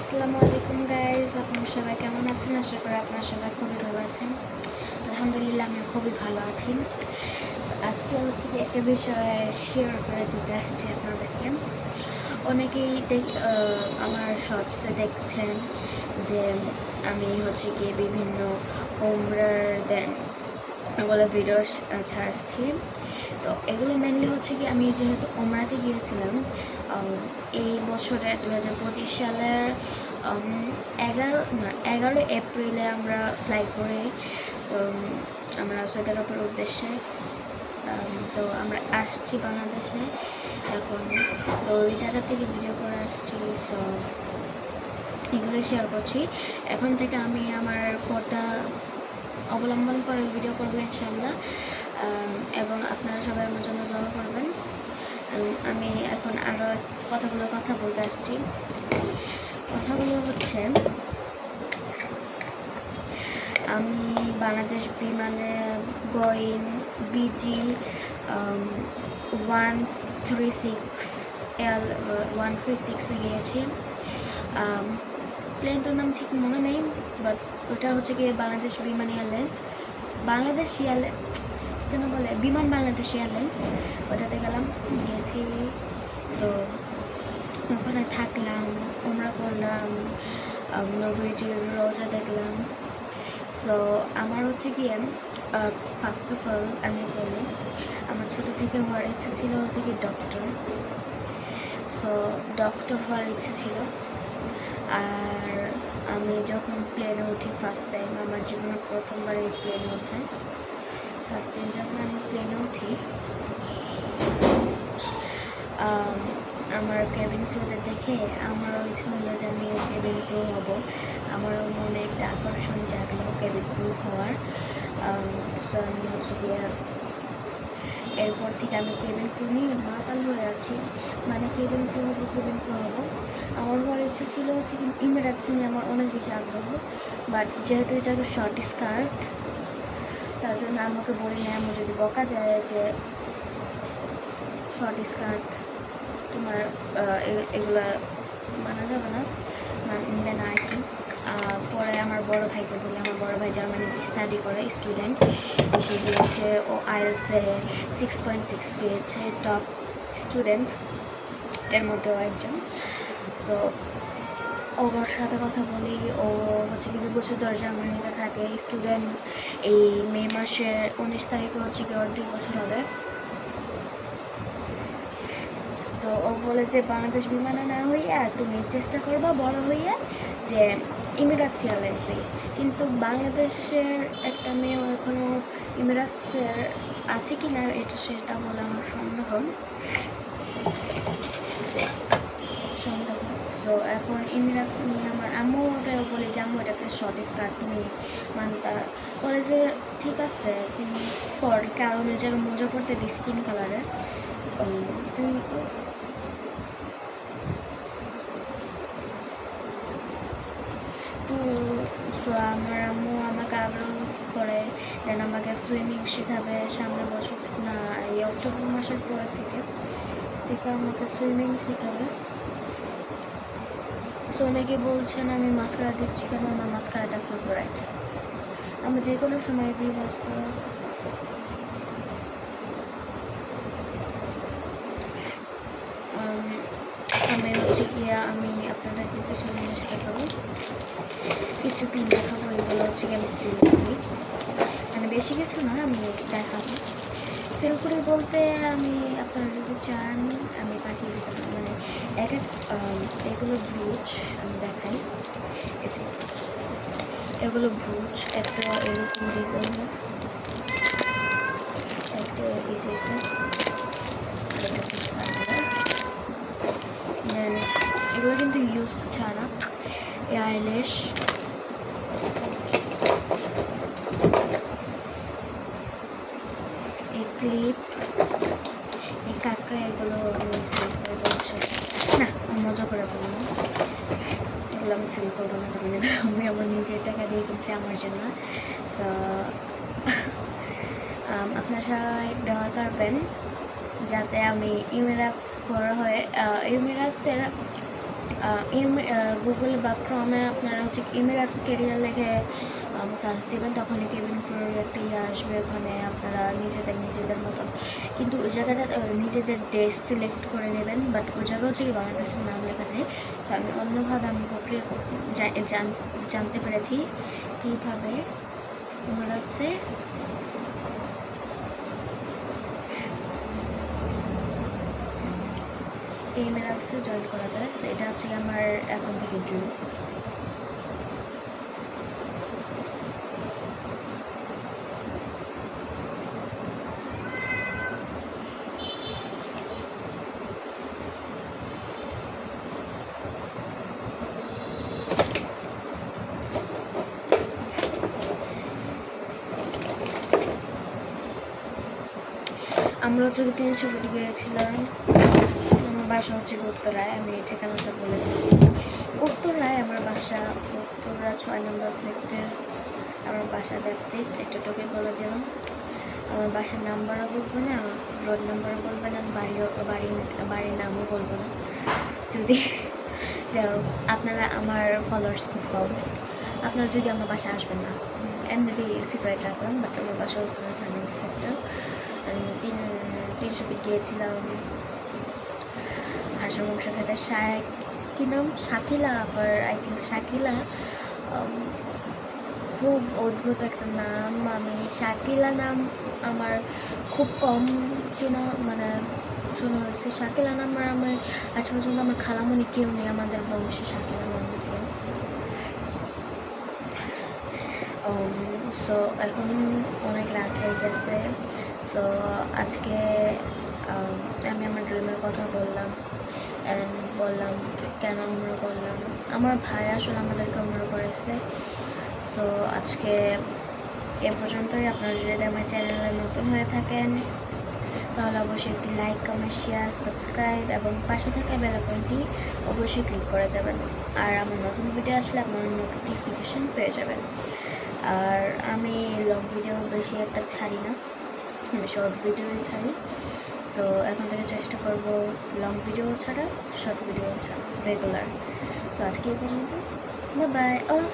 আসসালামু আলাইকুম গাইজ আপনারা সবাই কেমন আছেন? আশা করি আপনারা সবাই খুবই ভালো আছেন। আলহামদুলিল্লাহ আমি খুবই ভালো আছি। আজকে হচ্ছে একটা বিষয় শেয়ার করে দিতে আসছি আপনাদেরকে। অনেকেই দেখ আমার শর্টসে দেখছেন যে আমি হচ্ছে গিয়ে বিভিন্ন ওমরার দেন ওগুলো ভিডিও ছাড়ছি। তো এগুলো মেনলি হচ্ছে কি আমি যেহেতু ওমরাতে গিয়েছিলাম এই বছরে দু হাজার পঁচিশ সালের এগারো, না, এগারো এপ্রিলে আমরা ফ্লাই করে আমরা সৌদি আরবের উদ্দেশ্যে তো আমরা আসছি বাংলাদেশে এখন। তো ওই জায়গা থেকে ভিডিও করে আসছি সো এগুলো শেয়ার করছি। এখন থেকে আমি আমার পর্দা অবলম্বন করে ভিডিও করব ইনশাল্লাহ এবং আপনারা সবাই আমার জন্য দোয়া করবেন। আমি এখন আরও কথাগুলো কথা বলতে আসছি। কথাগুলো হচ্ছে, আমি বাংলাদেশ বিমানে going BG one three six এল ওয়ান থ্রি সিক্সে গিয়েছি। প্লেনটার নাম ঠিক মনে নেই বাট ওটা হচ্ছে গিয়ে বাংলাদেশ বিমান এয়ারলাইন্স বাংলাদেশ এয়ারলাইন্স যেন বলে বিমান বাংলাদেশ এয়ারলাইন্স, ওটাতে গেলাম, গিয়েছি, তো ওখানে থাকলাম ওমরা করলাম নবীজির রোজা দেখলাম। সো আমার হচ্ছে গিয়ে ফার্স্ট অফ অল আমি বলি, আমার ছোটো থেকে হওয়ার ইচ্ছে ছিল হচ্ছে কি ডক্টর সো ডক্টর হওয়ার ইচ্ছে ছিল। আর আমি যখন প্লেনে উঠি ফার্স্ট টাইম আমার জীবনে প্রথমবার এই প্লেনে ওঠে। ফার্স্ট টাইম যখন আমি প্লেনে উঠি আমার কেবিন ক্রুদের দেখে আমারও ইচ্ছে হলো যে আমি কেবিন ক্রু হব। আমারও মনে একটা আকর্ষণ জাগলো কেবিন ক্রু হওয়ার। সো আমি হচ্ছে গিয়ে এরপর থেকে আমি কেবিন ক্রু নিয়ে মাতাল হয়ে আছি। মানে কেবিন ক্রু হব, কেবিন ক্রু হব। আমার হওয়ার ইচ্ছে ছিল হচ্ছে কি ইমিরাটস নিয়ে আমার অনেক বেশি আগ্রহ। বাট যেহেতু এটা শর্ট স্কার্ট তার জন্য আমাকে বলি না আমি যদি বকা দেয় যে, শর্ট স্কার্ট, তোমার এগুলা মানা যাবে না মানবে না আর কি। পরে আমার বড় ভাইকে বলি, আমার বড় ভাই জার্মানিতে স্টাডি করে স্টুডেন্ট এসে গিয়েছে, ও আইএলসে সিক্স পয়েন্ট সিক্স পেয়েছে টপ স্টুডেন্ট এর মধ্যেও একজন। সো ওর সাথে কথা বলি, ও হচ্ছে কি দু বছর ধরে জার্মানিতে থাকে। স্টুডেন্ট এই মে মাসের উনিশ তারিখে হচ্ছে কি ওর দুই বছর হবে। তো ও বলে যে, বাংলাদেশ বিমানে না হইয়া তুমি চেষ্টা করবা বড় হইয়া যে ইমিরাটস এয়ারলাইন্সে কিন্তু বাংলাদেশের একটা মেয়েও এখনও ইমিরাটসের আছে কি না এটা সেটা বলে আমার সন্দেহ এখন ইমিরাটস নিয়ে আমার আম্মু ওটাও বলে যে, আম্মু এটাতে শর্ট স্কার্ট তুমি মানতা। বলে যে, ঠিক আছে তুমি পর কারণ ওই জায়গায় মজা করতে দিই স্কিন কালারের তো আমার আম্মু আমাকে আগ্রহ করে, দেন আমাকে সুইমিং শেখাবে সামনে বছর, না, এই অক্টোবর মাসের পরে থেকে থেকে আমাকে সুইমিং শেখাবে। সো অনেকে বলছেন আমি মাস্কারা দিচ্ছি কেন? আমার মাস্কারাটা ফেভারাইট আমি যে কোনো সময় দিই মাস্কারা আমি হচ্ছে গিয়ে, আমি আপনাদেরকে কিছু জিনিস দেখাবো। কিছু পিন দেখাবো, এগুলো হচ্ছে গিয়ে আমি সেল করি। মানে বেশি কিছু না, আমি দেখাবো। সেল করি বলতে আমি আপনারা যদি চান, আমি পাঠিয়ে দিতে পারি। মানে এক এক এগুলো ব্রুচ আমি দেখাই। এগুলো ব্রুচ একটা এরকম ডিজাইনের একটা এই যে এগুলো কিন্তু ইউজ ছাড়া। এই আইলেশ এই ক্লিপ কাঁকড়া এগুলো না মজা করে বললাম এগুলো আমি সেল করব না কারণ আমি আমার নিজের টাকা দিয়ে কিনছি, আমার জন্য। সো আপনার সবাই দেওয়া করবেন যাতে আমি ইউমিরাটস বড় হয়ে ইউমিরাটসের গুগল বা ক্রমে আপনারা হচ্ছে ইমিরাটস কেরিয়ার লেখে সার্চ দেবেন, তখন কেবিন ক্রোর একটা ইয়ে আসবে ওখানে, আপনারা নিজেদের নিজেদের মতন। কিন্তু ওই জায়গাটা নিজেদের দেশ সিলেক্ট করে নেবেন বাট ওই জায়গা হচ্ছে কি বাংলাদেশের নাম লেখা নেই সো আমি অন্যভাবে আমি প্রক্রিয়া জানতে পেরেছি কীভাবে তোমরা হচ্ছে। এই মেলাক্সে জয়েন করা যায়। সো এটা হচ্ছে আমার এখন থেকে ড্রিম আমরা হচ্ছে তিনশো কোটি গিয়েছিলাম। আমার বাসা হচ্ছে উত্তরায় আমি ঠিকানাটা বলে দিয়েছি উত্তরায় আমার বাসা উত্তরা ছয় নম্বর সেক্টর আমার বাসা ব্যাক সিট একটা টোকে বলে দিলাম। আমার বাসার নাম্বারও বলব না রোড নাম্বারও বলব না বাড়িও বাড়ি বাড়ির নামও বলব না। যদি যাই আপনারা আমার ফলোয়ার্স খুব কম। আপনারা যদি আমার বাসা আসবেন না এমনি সিক্রেট রাখলাম বাট আমার বাসা উত্তরা ছয় নম্বর সেক্টর তিন তিনশো ফিট গিয়েছিলাম। হাঁসের মাংস খেতে শাক, কি নাম? শাকিলা, আবার আই থিঙ্ক শাকিলা। খুব অদ্ভুত একটা নাম। আমি শাকিলা নাম আমার খুব কম চেনা মানে শোনা হয়েছে শাকিলা নাম আর আমার আজ পর্যন্ত আমার খালামণি কেউ নেই, আমাদের বংশে শাকিলা নাম কেউ সো এখন অনেক রাত হয়ে গেছে। সো আজকে আমি আমার ড্রিমের কথা বললাম অ্যান্ড বললাম কেন আমরা করলাম। আমার ভাই আসলে আমাদেরকে আমরা করেছে। সো আজকে এ পর্যন্তই। আপনারা যদি আমার চ্যানেলে নতুন হয়ে থাকেন, তাহলে অবশ্যই একটি লাইক কমেন্ট শেয়ার সাবস্ক্রাইব এবং পাশে থাকা বেলাকনটি অবশ্যই ক্লিক করে যাবেন। আর আমার নতুন ভিডিও আসলে আপনার নোটিফিকেশন পেয়ে যাবেন। আর আমি লং ভিডিও বেশি একটা ছাড়ি না। আমি শর্ট ভিডিওই ছাড়ি। সো এখন থেকে চেষ্টা করব লং ভিডিও ছাড়া শর্ট ভিডিও ছাড়া রেগুলার সো আজকে এই পর্যন্ত। Bye bye all